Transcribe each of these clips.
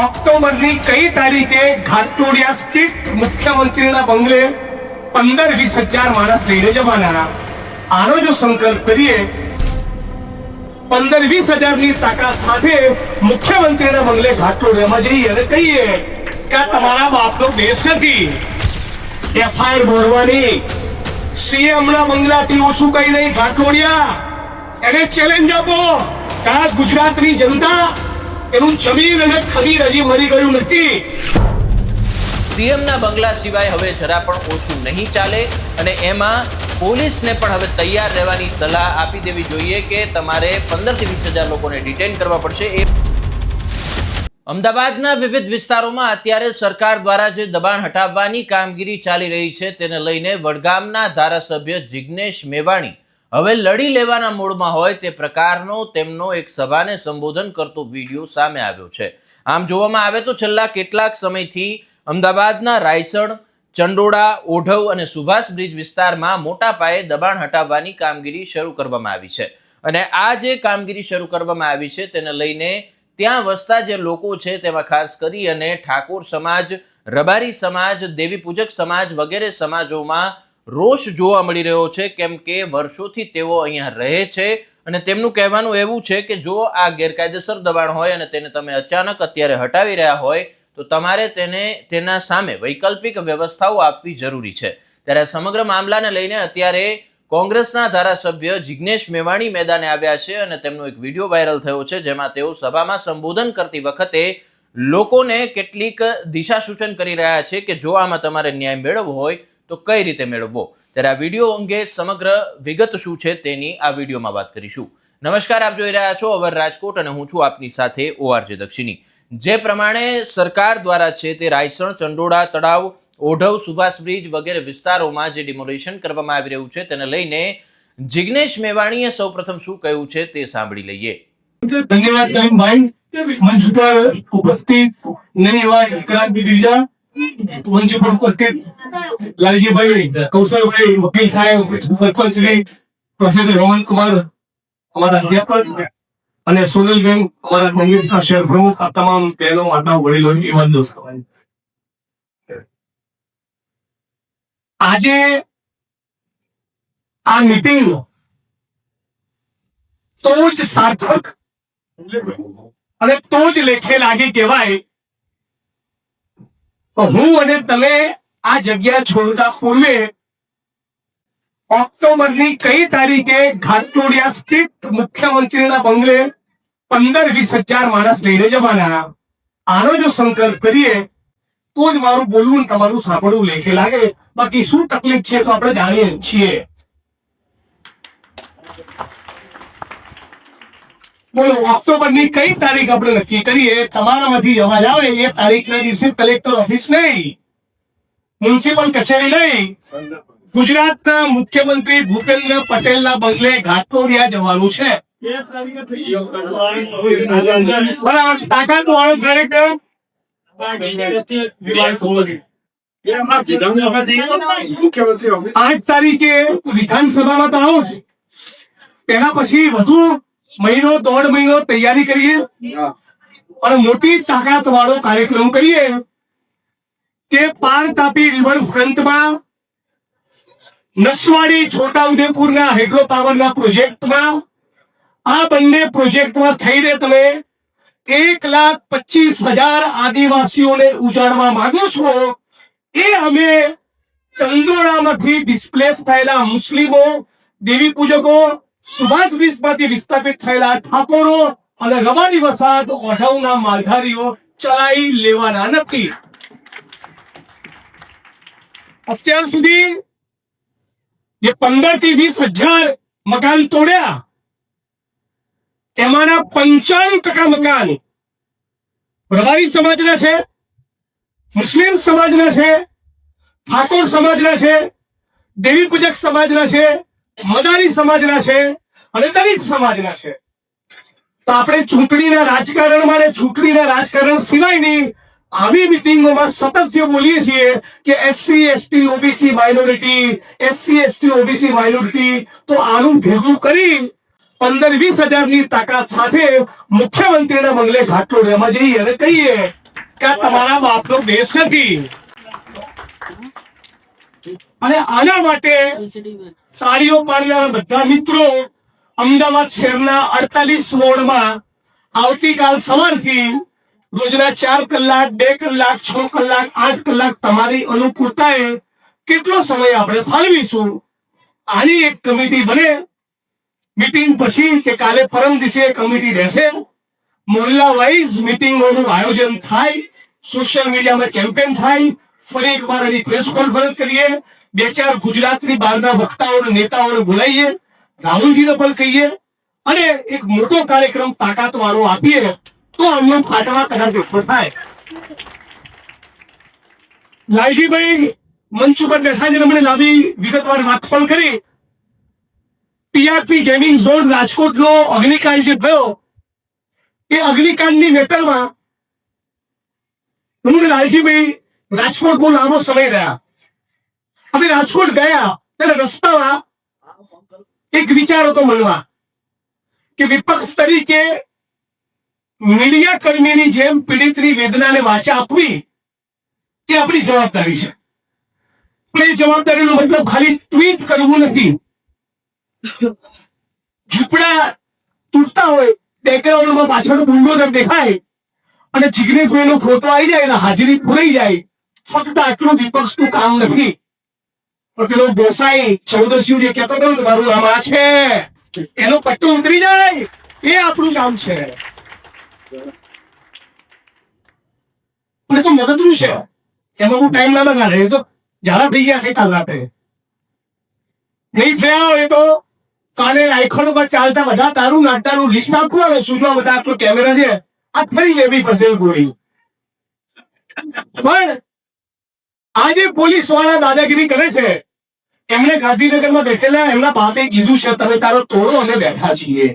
ઓક્ટોબરની કઈ તારીખે ઘાટોડિયા સ્થિત મુખ્યમંત્રીના બંગલે પંદર વીસ હજાર માણસ લઈને જવાના? આનો જો સંકલ્પ કરીએ, પંદર વીસ હજારની તાકાત સાથે મુખ્યમંત્રીના બંગલે ઘાટોડિયામાં જઈએ અને કહીએ કે આ તમારા બાપનો દેશ નથી. એફઆઈઆર ભરવાની. સીએમ ના બંગલાથી ઓછું કઈ નહીં. ઘાટોડિયા. એને ચેલેન્જ આપો. કા ગુજરાતની જનતા એનું જમીન અને ખમીર હજી મરી ગયું નથી. સીએમના બંગલા સિવાય હવે જરા પણ ઓછું નહીં ચાલે અને એમાં પોલીસને પણ હવે તૈયાર રહેવાની સલાહ આપી દેવી જોઈએ કે તમારે પંદરથી વીસ હજાર લોકોને ડિટેન કરવા પડશે. એ અમદાવાદના વિવિધ વિસ્તારોમાં અત્યારે સરકાર દ્વારા જે દબાણ હટાવવાની કામગીરી ચાલી રહી છે, તેને લઈને વડગામના ધારાસભ્ય જિગ્નેશ મેવાણી હવે લડી લેવાના મૂડમાં હોય તે પ્રકારનો તેમનો એક સભાને સંબોધન કરતો વીડિયો સામે આવ્યો છે. આમ જોવામાં આવે તો છેલ્લા કેટલાક સમયથી અમદાવાદના રાયસણ, ચંડોળા, ઓઢવ અને સુભાષ બ્રિજ વિસ્તારમાં મોટા પાયે દબાણ હટાવવાની કામગીરી શરૂ કરવામાં આવી છે. અને આ જે કામગીરી શરૂ કરવામાં આવી છે તેને લઈને ત્યાં વસતા જે લોકો છે તેમાં ખાસ કરી અને ઠાકોર સમાજ, રબારી સમાજ, દેવી પૂજક સમાજ વગેરે સમાજોમાં રોષ જોવા મળી રહ્યો છે, કેમ કે વર્ષોથી તેઓ અહીંયા રહે છે. અને તેમનું કહેવાનું એવું છે કે જો આ ગેરકાયદેસર દબાણ હોય અને તેને તમે અચાનક અત્યારે હટાવી રહ્યા હોય, તો તમારે તેને તેના સામે વૈકલ્પિક વ્યવસ્થાઓ આપવી જરૂરી છે. ત્યારે સમગ્ર મામલાને લઈને અત્યારે કોંગ્રેસના ધારાસભ્ય જિગ્નેશ મેવાણી મેદાને આવ્યા છે અને તેમનો એક વીડિયો વાયરલ થયો છે, જેમાં તેઓ સભામાં સંબોધન કરતી વખતે લોકોને કેટલીક દિશા સૂચન કરી રહ્યા છે કે જો આમાં તમારે ન્યાય મેળવવો હોય તો કઈ રીતે મેળવવો? ત્યારે આ વીડિયો અંગે સમગ્ર વિગત શું છે તેની આ વિડીયોમાં વાત કરીશું. નમસ્કાર, આપ જોઈ રહ્યા છો અવર રાજકોટ અને હું છું આપની સાથે ઓઆરજે દક્ષિણી. જે પ્રમાણે સરકાર દ્વારા છે તે રાયસણ, ચંડોળા, તળાવ, ઓઢવ, સુભાષ બ્રિજ વગેરે વિસ્તારોમાં જે ડિમોલેશન કરવામાં આવી રહ્યું છે તેને લઈને જિગ્નેશ મેવાણીએ સૌપ્રથમ શું કહ્યું છે તે સાંભળી લઈએ. ધન્યવાદ ભાઈ ઉપસ્થિત પર ઉપસ્થિત લાલજીભાઈ કૌશલભાઈ વકીલ સાહેબ સરપંચ શ્રી પ્રોફેસર રોહન કુમાર અમારા અધ્યાપક અને સોનલબેન અમારા કોંગ્રેસના શહેર પ્રમુખ આ તમામ બહેનો માતાઓ વડીલો એવા દોસ્તો આજે આ મીટિંગ તો જ સાર્થક અને તો જ લેખે લાગે કહેવાય હું અને તમે આ જગ્યા છોડતા પૂર્વે ઓક્ટોબરની કઈ તારીખે ઘાટોડિયા સ્થિત મુખ્યમંત્રીના બંગલે પંદર વીસ હજાર માણસ લઈને જવાના? આનો જો સંકલ્પ કરીએ, તો જ મારું બોલવું તમારું સાંભળવું લેખે લાગે. બાકી શું તકલીફ છે તો આપણે જાણીએ છીએ. બોલો ઓક્ટોબરની કઈ તારીખ આપણે નક્કી કરીએ? તમારામાંથી અવાજ આવે, એ તારીખના દિવસે કલેક્ટર ઓફિસ નહીં. મ્યુનિસિપલ કચેરી નહીં. ગુજરાતના મુખ્યમંત્રી ભૂપેન્દ્ર પટેલના બંગલે ઘાટોડિયા જવાનું છે. બરાબર, તાકાત વાળો દરેક આઠ તારીખે વિધાનસભામાં તો આવું છે એના પછી વધુ મહિનો દોઢ મહિનો તૈયારી કરીએ. અને મોટી તાકાત વાળો કાર્યક્રમ કરીએ. તે પાર તાપી રિવર ફ્રન્ટમાં નસવાડી છોટાઉદેપુરના હાઇડ્રો પાવરના પ્રોજેક્ટમાં આ બંને પ્રોજેક્ટમાં થઈને તમે એક લાખ પચીસ હજાર આદિવાસીઓને ઉજાડવા માંગો છો. એ અમે ચંદોળામાંથી ડિસ્પ્લેસ થયેલા મુસ્લિમો દેવી પૂજકો સુભાષ બ્રિજમાંથી વિસ્થાપિત થયેલા ઠાકોરો અને રવાની વસાહત ઓઢવના માલધારીઓ ચલાવી લેવાના નથી અત્યાર સુધી જે પંદરથી વીસ હજાર મકાન તોડ્યા એમાંના પંચાણું ટકા મકાન રવારી સમાજના છે, મુસ્લિમ સમાજના છે, ઠાકોર સમાજના છે, દેવી પૂજક સમાજના છે મદારી સમાજના છે અને દલિત સમાજના છે. તો આપણે ચૂંટણીના રાજકારણમાં અને ચૂંટણીના રાજકારણ સિવાયની આવી મિટિંગોમાં સતત જે બોલીએ છીએ કે SC ST OBC minority SC ST OBC minority તો આનું ભેગું કરી પંદર વીસ હજારની તાકાત સાથે મુખ્યમંત્રીના બંગલે ઘાટલોડિયામાં જઈએ અને કહીએ કે આ તમારા બાપનો દેશ નથી. અને આના માટે સાડીઓ પાડનારા બધા મિત્રો અમદાવાદ શહેરના અડતાલીસ વોર્ડમાં આવતીકાલ સવારથી રોજના ચાર કલાક, બે કલાક, છ કલાક, આઠ કલાક તમારી અનુકૂળતાએ કેટલો સમય આપણે ફાળવીશું? આની એક કમિટી બને. મિટિંગ પછી કે કાલે પરમ દિવસે કમિટી રહેશે. મોહલ્લા વાઇઝ મિટિંગોનું આયોજન થાય. સોશિયલ મીડિયામાં કેમ્પેન થાય. ફરી એકવાર એની પ્રેસ કોન્ફરન્સ કરીએ. બે ચાર ગુજરાતની બહારના વક્તાઓ અને નેતાઓને બોલાવીએ. રાહુલજીને પણ કહીએ અને એક મોટો કાર્યક્રમ તાકાત વાળો આપીએ તો અમને ફાટવા કદાચ ઉપર થાય. લાલજીભાઈ મંચ ઉપર બેઠા છે મને લાંબી વિગતવાર વાત પણ કરી. ટીઆરપી ગેમિંગ ઝોન રાજકોટનો અગ્નિકાંડ જે થયો, એ અગ્નિકાંડની મેટરમાં અને લાલજીભાઈ રાજકોટ બહુ લાંબો સમય રહ્યા. અમે રાજકોટ ગયા, ત્યારે રસ્તામાં એક વિચાર હતો મનમાં કે વિપક્ષ તરીકે મીડિયા કર્મીની જેમ પીડિતની વેદનાને વાચા આપવી એ આપણી જવાબદારી છે. પણ એ જવાબદારીનો મતલબ ખાલી ટ્વીટ કરવું નથી. ઝૂંપડા તૂટતા હોય, બેકગ્રાઉન્ડમાં પાછળ બુલડોઝર દેખાય અને જિગ્નેશભાઈ નો ફોટો આવી જાય અને હાજરી પૂરાઈ જાય, ફક્ત આટલું વિપક્ષનું કામ નથી. પેલો ગોસાઈ ચૌદસ્યુ જે કહેતો હતો મારું નામ આ છે. એનો પટ્ટો ઉતરી જાય. એ આપણું કામ છે. પણ એ તો મદદરૂ છે. એમાં હું ટાઈમ ના લગાડે એ તો ઝાલા થઈ ગયા છે કાલ રાતે. નહીં થયા એ તો કાલે આઈખોન પર ચાલતા બધા તારું નાટાનું લિસ્ટ આપવું આવે સુધમાં બધા આટલો કેમેરા છે. આ ફરી લેવી પડશે ગોળી પણ આજે પોલીસવાળા દાદાગીરી કરે છે. એમણે ગાંધીનગરમાં બેઠેલા એમના બાપે કીધું છે, તમે તારો તોડો અમે બેઠા છીએ.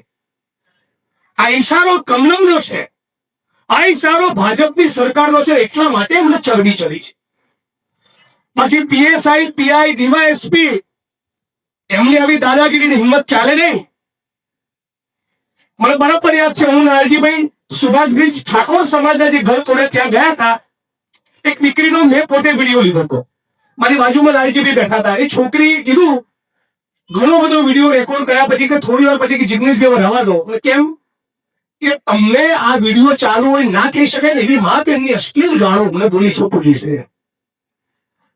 આ ઈશારો કમલમનો છે. આ ઈશારો ભાજપની સરકારનો છે, એટલા માટે એમને ચરબી ચડી છે. બાકી પીએસઆઈ, પીઆઈ, ડીવાયએસપી, એમની આવી દાદાગીરીની હિંમત ચાલે નહીં. મને બરાબર યાદ છે, હું નારજીભાઈ સુભાષબ્રિજ ઠાકોર સમાજના જે ઘર તોડે ત્યાં ગયા હતા, એક દીકરીનો મેં પોતે વીડિયો લીધો હતો. મારી બાજુમાં લાલજીભાઈ બેઠા હતા. એ છોકરી કીધું, ઘણો બધો વીડિયો રેકોર્ડ કર્યા પછી કે થોડી વાર પછી કે જિગ્નેશભાઈ રવા દો. કેમ? કે તમને આ વીડિયો ચાલુ હોય ના શકાય ને એવી મા બેનની અશ્લીલ ગાળો. મને બોલી છો પોલીસે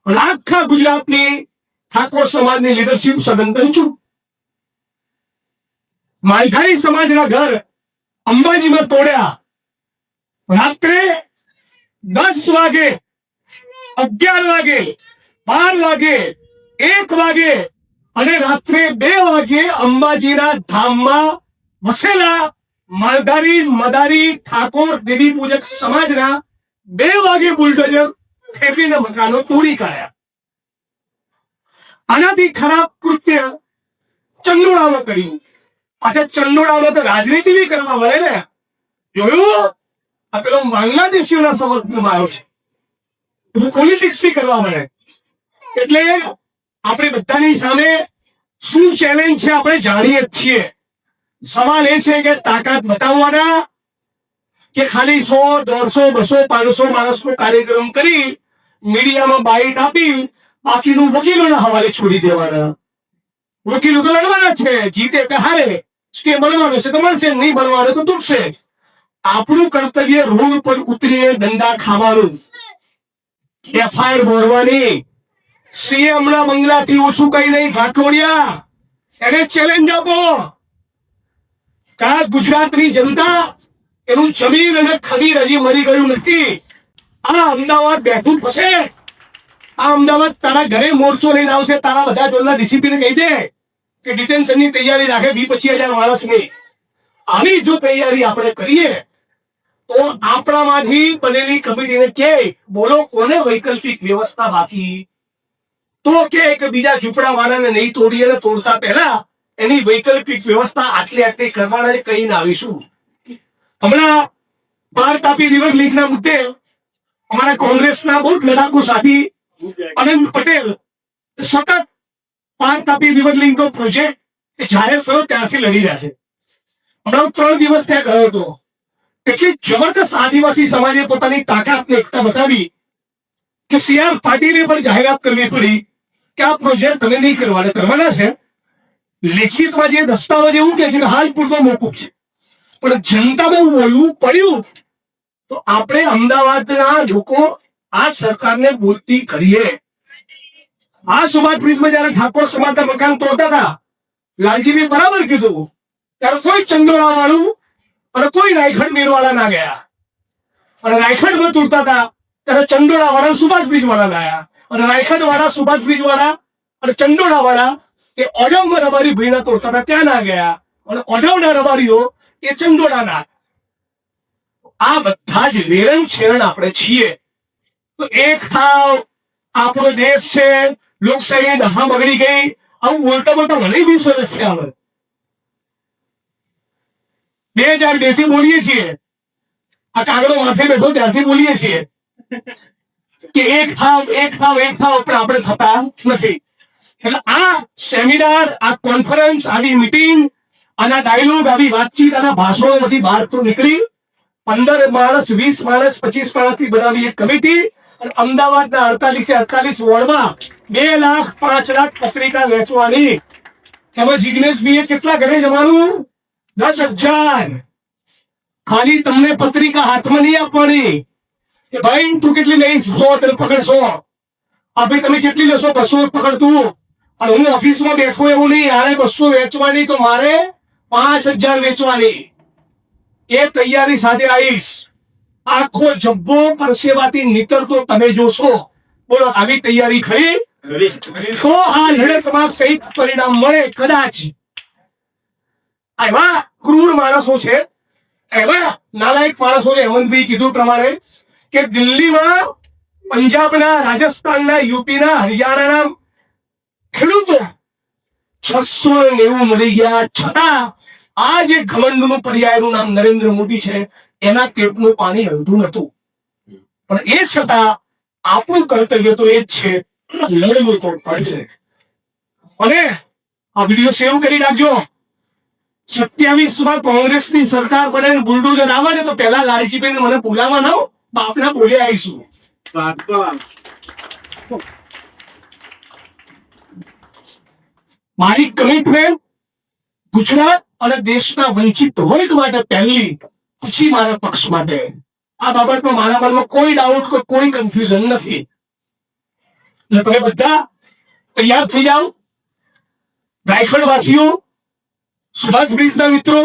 અને આખા ગુજરાતની ઠાકોર સમાજની લીડરશીપ સદંતર છું. માલધારી સમાજના ઘર અંબાજીમાં તોડ્યા. રાત્રે દસ વાગે, અગિયાર વાગે બાર વાગે, એક વાગે અને રાત્રે બે વાગે અંબાજીના ધામમાં વસેલા માલધારી મદારી ઠાકોર દેવી પૂજક સમાજના બે વાગે બુલડોઝર ફેરવીને મકાનો તોડી કાઢ્યા. આનાથી ખરાબ કૃત્ય ચંદોળામાં કર્યું. પાછા ચંદોળામાં તો રાજનીતિ બી કરવા મળે ને. જોયું? આ પેલો બાંગ્લાદેશીઓના સમર્થનમાં આવ્યો છે. પોલિટિક્સ બી કરવા મળે. એટલે આપણે બધાની સામે શું ચેલેન્જ છે આપણે જાણીએ જ છીએ. સવાલ એ છે કે તાકાત બતાવવાના કે ખાલી સો દોઢસો બસો પાંચસો માણસનો કાર્યક્રમ કરી મીડિયામાં બાઇટ આપી બાકીનું વકીલોના હવાલે છોડી દેવાના. વકીલો તો લડવાના જ છે. જીતે કે હારે કે મળવાનો છે તો મળશે નહીં બનવાનું તો તૂટશે. આપણું કર્તવ્ય રોડ પર ઉતરીને દંડા ખાવાનું. એફઆઈઆર ભરવાની સીએમ ના બંગલાથી ઓછું કઈ નહીં, ઘાટોડિયા. એને ચેલેન્જ આપો. કા ગુજરાતની જનતા એનું જમીન અને ખમીર હજી મરી ગયું નથી. આ અમદાવાદ બેઠું છે આ અમદાવાદ તારા ઘરે મોરચો લઈને આવશે. તારા બધા ટોલના ડીસીપીને કહી દે કે ડિટેન્શનની તૈયારી રાખે વી પચીસ હજાર માણસની. આવી જો તૈયારી આપણે કરીએ, તો આપણામાંથી બનેલી કમિટીને કે, બોલો કોને વૈકલ્પિક વ્યવસ્થા બાકી? તો કે બીજા ઝૂંપડા વાળાને નહીં તોડી અને તોડતા પહેલા એની વૈકલ્પિક વ્યવસ્થા આટલી આટલી કરવાના કહીને આવીશું. હમણાં બાર તાપી રિવર લીગના મુદ્દે અમારા કોંગ્રેસના બહુ લડાકુ સાથી અનંત પટેલ સતત પાર તાપી રિવર લિંકનો પ્રોજેક્ટ જાહેર થયો ત્યારથી લડી રહ્યા છે. હમણાં ત્રણ દિવસ ત્યાં ગયો હતો. એટલી જબરદસ્ત આદિવાસી સમાજે પોતાની તાકાત ને એકતા બતાવી કે સી આર પાટીલે પણ જાહેરાત કરવી પડી. કે આ પ્રોજેક્ટ તમે નહીં કરવાના કરવાના છે. લેખિતમાં જે દસ્તાવેજ એવું કે છે કે હાલ પૂરતો મોકૂફ છે. પણ જનતામાં બોલવું પડ્યું, તો આપણે અમદાવાદના લોકો આ સરકારને બોલતી કરીએ. આ સમાજ બ્રિજમાં જયારે ઠાકોર સમાજના મકાન તોડતા હતા લાલજીભાઈ બરાબર કીધું, ત્યારે કોઈ ચંદોરા વાળું અને કોઈ રાયખંડ મેરવાળા ના ગયા. અને રાયખંડમાં તૂટતા હતા, ત્યારે ચંદોરા વાળા સુભાષ બ્રિજ વાળા લાયા રાયખંડ વાળા સુભાષ બ્રિજ વાળા અને ચંડોળા વાળા એ ઓઢવમાં રબારી ભાઈના તોડતા હતા ત્યાં ના ગયા. અને ઓઢવના રબારીઓ એ ચંડોળાના. આ બધા જ વેરણ છેરણ આપણે છીએ. તો એક થાવ, આપણો દેશ છે, લોકશાહી દહા બગડી ગઈ. આવું બોલતા બોલતા મને વીસ વર્ષ થયા હવે બે હજાર બેથી બોલીએ છીએ. આ કાગડો માથે બેઠો ત્યાંથી બોલીએ છીએ. કે એક થાવ એક થાવ એક થાવ પણ આપણે થતા નથી. એટલે આ સેમિનાર આ કોન્ફરન્સ આવી મીટિંગ આના ડાયલોગ આવી વાતચીત, આના ભાષણો બધી બહાર તો નીકળી. પંદર માણસ, વીસ માણસ, પચીસ માણસથી બનાવી એક કમિટી અમદાવાદના અડતાલીસે અડતાલીસ વોર્ડમાં બે લાખ પાંચ લાખ પત્રિકા વેચવાની એમાં એ કેટલા ઘરે જવાનું? દસ હજાર. ખાલી તમને પત્રિકા હાથમાં નહીં આપવાની. કે ભાઈ તું કેટલી લઈશ? સો તને પકડશો. આ ભાઈ તમે કેટલી લેશો? બસો પકડતું. અને હું ઓફિસમાં બેઠો એવું નહીં. આને બસો વેચવાની તો મારે પાંચ હજાર વેચવાની. એ તૈયારી સાથે આવીશ. આખો જબ્બો પરસેવાથી નીતરતો તમે જોશો. બોલો આવી તૈયારી ખરી? તો આ લડતમાં કંઈક પરિણામ મળે કદાચ. એવા ક્રૂર માણસો છે. એવા નાલાયક માણસોને હેમંતભાઈ કીધું પ્રમાણે. કે દિલ્હીમાં પંજાબના, રાજસ્થાનના, યુપીના, હરિયાણાના ખેડૂતો છસો નેવું મરી ગયા. છતાં આ જે ઘમંડનું પર્યાયનું નામ નરેન્દ્ર મોદી છે. એના પેટનું પાણી હલતું નતું પણ એ છતાં આપણું કર્તવ્ય તો એ જ છે લડવું તો પડશે અને આ વીડિયો સેવ કરી રાખજો સત્યાવીસમાં કોંગ્રેસની સરકાર બને બુલડોઝર આવે ને તો પેલા લાલજીભાઈ મને બોલાવવા ના બાપના બોલે આવીશું. મારી કમિટમેન્ટ ગુજરાત અને દેશના વંચિત વર્ગ માટે પહેલી, પછી મારા પક્ષ માટે. આ બાબતમાં મારા મનમાં કોઈ ડાઉટ કે કોઈ કન્ફ્યુઝન નથી. એટલે તમે બધા તૈયાર થઈ જાઓ. રાયખડ વાસીઓ સુભાષ બ્રિજના મિત્રો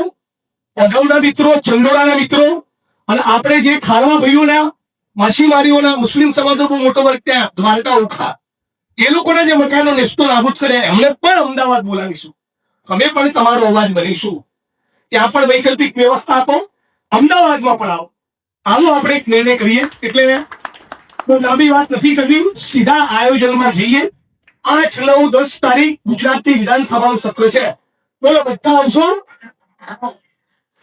ઓઢવના મિત્રો, ચંદોડાના મિત્રો અને આપણે જે ખારવા ભાઈઓના, માછીમારીઓના, મુસ્લિમ સમાજનો બહુ મોટો વર્ગ ત્યાં, દ્વારકા, ઓખા, એ લોકોના જે મકાનો નિસ્તો નાબૂદ કર્યા, એમને પણ અમદાવાદ બોલાવીશું. અમે પણ તમારો અવાજ બનીશું. ત્યાં પણ વૈકલ્પિક વ્યવસ્થા આપો, અમદાવાદમાં પણ આવો. આવો આપણે એક નિર્ણય કરીએ, એટલે લાંબી વાત નથી કરવી, સીધા આયોજનમાં જઈએ. આઠ, નવ, દસ તારીખ ગુજરાતની વિધાનસભાનું સત્ર છે. બોલો, બધા આવશો?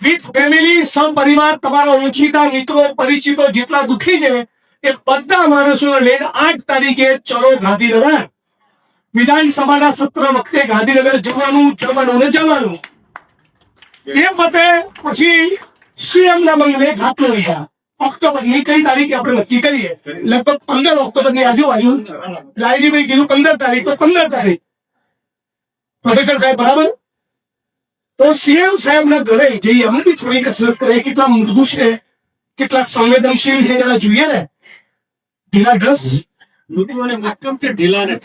વિથ ફેમિલી સપરિવાર તમારા ઓળખીતા મિત્રો, પરિચિતો જેટલા દુખી છે, એ બધા માણસોને લઈને આઠ તારીખે ચલો ગાંધીનગર. વિધાનસભાના સત્ર વખતે ગાંધીનગર જવાનું જવાનું ને જવાનું. એ મતે પછી સીએમ ના બંગલે ઘાટલો રહ્યા. ઓક્ટોબરની કઈ તારીખે આપણે નક્કી કરીએ? લગભગ પંદર ઓક્ટોબરની આજુબાજુ. લાલજીભાઈ કીધું પંદર તારીખ, તો પંદર તારીખ. પ્રોફેસર સાહેબ, બરાબર? તો સીએમ સાહેબ ના ઘરે જઈએ અમને બી થોડી કસરત કરે કેટલા મૃદુ છે કેટલા સંવેદનશીલ છે જરા જોઈએ ને. ઢીલા ડ્રેસ મૃદુ અને મક્કમ કે ઢીલા ને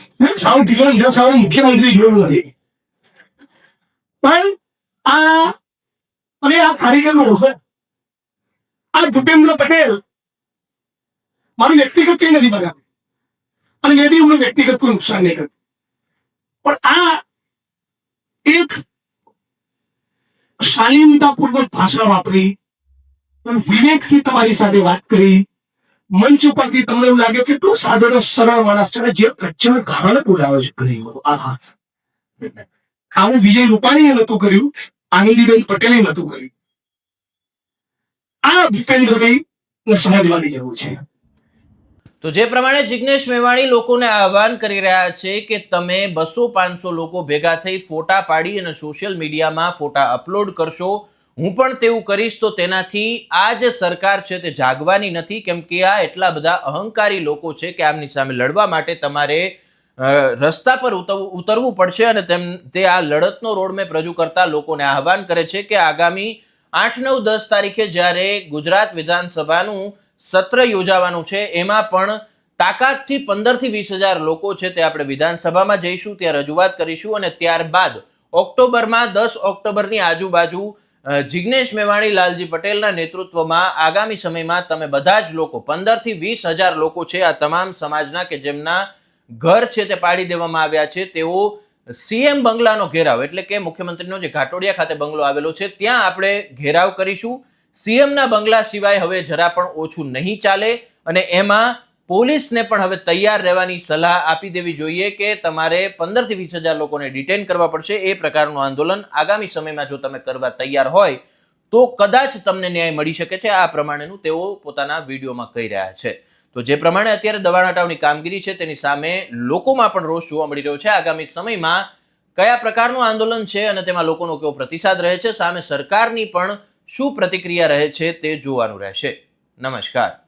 સાવ ઢીલા ને સાવ મુખ્યમંત્રી જોયું નથી. પણ આ અને આ કાર્યક્રમ આ ભૂપેન્દ્ર પટેલ મારું વ્યક્તિગત કઈ નથી બનાવ્યું અને એ બી હું વ્યક્તિગત કોઈ નુકસાન નહીં કર્યું. પણ આ એક શાલીનતાપૂર્વક ભાષા વાપરી વિવેકથી તમારી સાથે વાત કરી. મંચ ઉપરથી તમને એવું લાગે કેટલું સાધારણ સરળ માણસ છે જે કચ્છ ઘાણ બોલાવે છે ગરીબો આહા. આવું વિજય રૂપાણીએ નતું કર્યું. આનંદીબેન પટેલે નતું કર્યું. આ ભૂપેન્દ્રભાઈ ને સમજવાની જરૂર છે. તો જે પ્રમાણે જિગ્નેશ મેવાણી લોકોને આહવાન કરી રહ્યા છે કે તમે બસો પાંચસો લોકો ભેગા થઈ ફોટા પાડી અને સોશિયલ મીડિયામાં ફોટા અપલોડ કરશો, હું પણ તેવું કરીશ તો તેનાથી આ જે સરકાર છે તે જાગવાની નથી, કેમ કે આ એટલા બધા અહંકારી લોકો છે કે આમની સામે લડવા માટે તમારે રસ્તા પર ઉતરવું પડશે અને તેમ, તે આ લડતનો રોડમેપ રજૂ કરતા લોકોને આહવાન કરે છે કે આગામી આઠ નવ દસ તારીખે જ્યારે ગુજરાત વિધાનસભાનું સત્ર યોજાવાનું છે. એમાં પણ તાકાતથી પંદરથી વીસ હજાર લોકો છે તે આપણે વિધાનસભામાં જઈશું, ત્યાં રજૂઆત કરીશું અને ત્યારબાદ ઓક્ટોબરમાં દસ ઓક્ટોબરની આજુબાજુ જિજ્ઞેશ મેવાણી, લાલજી પટેલના નેતૃત્વમાં આગામી સમયમાં તમે બધા જ લોકો, પંદરથી વીસ હજાર લોકો છે આ તમામ સમાજના કે જેમના ઘર છે તે પાડી દેવામાં આવ્યા છે, તેઓ સીએમ બંગલાનો ઘેરાવ, એટલે કે મુખ્યમંત્રીનો જે ઘાટોડિયા ખાતે બંગલો આવેલો છે, ત્યાં આપણે ઘેરાવ કરીશું. સીએમના બંગલા સિવાય હવે જરા પણ ઓછું નહીં ચાલે અને એમાં પોલીસને પણ હવે તૈયાર રહેવાની સલાહ આપી દેવી જોઈએ કે તમારે પંદરથી વીસ હજાર લોકોને ડિટેન કરવા પડશે એ પ્રકારનું આંદોલન આગામી સમયમાં જો તમે કરવા તૈયાર હોય તો કદાચ તમને ન્યાય મળી શકે છે. આ પ્રમાણેનું તેઓ પોતાના વિડીયોમાં કહી રહ્યા છે. તો જે પ્રમાણે અત્યારે દબાણ હટાવની કામગીરી છે તેની સામે લોકોમાં પણ રોષ જોવા મળી રહ્યો છે. આગામી સમયમાં કયા પ્રકારનું આંદોલન છે અને તેમાં લોકોનો કેવો પ્રતિસાદ રહે છે સામે સરકારની પણ શું પ્રતિક્રિયા રહે છે તે જોવાનું રહેશે. નમસ્કાર.